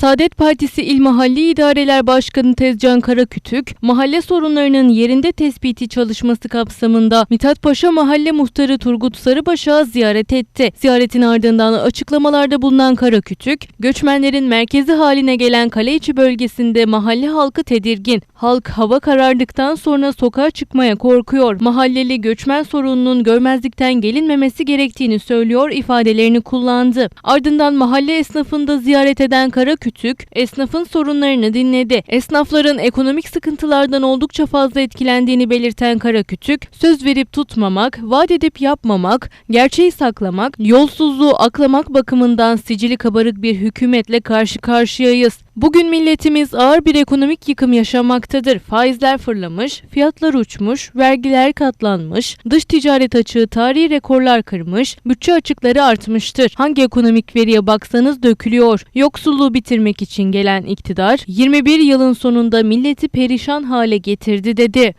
Saadet Partisi İl Mahalli İdareler Başkanı Tezcan Karakütük, mahalle sorunlarının yerinde tespiti çalışması kapsamında Mithat Paşa Mahalle Muhtarı Turgut Sarıbaş'a ziyaret etti. Ziyaretin ardından açıklamalarda bulunan Karakütük, göçmenlerin merkezi haline gelen Kaleiçi bölgesinde mahalle halkı tedirgin. Halk hava karardıktan sonra sokağa çıkmaya korkuyor. Mahalleli göçmen sorununun görmezlikten gelinmemesi gerektiğini söylüyor ifadelerini kullandı. Ardından mahalle esnafını da ziyaret eden Karakütük, esnafın sorunlarını dinledi. Esnafların ekonomik sıkıntılardan oldukça fazla etkilendiğini belirten Karakütük, söz verip tutmamak, vaat edip yapmamak, gerçeği saklamak, yolsuzluğu aklamak bakımından sicili kabarık bir hükümetle karşı karşıyayız. Bugün milletimiz ağır bir ekonomik yıkım yaşamaktadır. Faizler fırlamış, fiyatlar uçmuş, vergiler katlanmış, dış ticaret açığı tarihi rekorlar kırmış, bütçe açıkları artmıştır. Hangi ekonomik veriye baksanız dökülüyor. Yoksulluğu bitirmek için gelen iktidar 21 yılın sonunda milleti perişan hale getirdi dedi.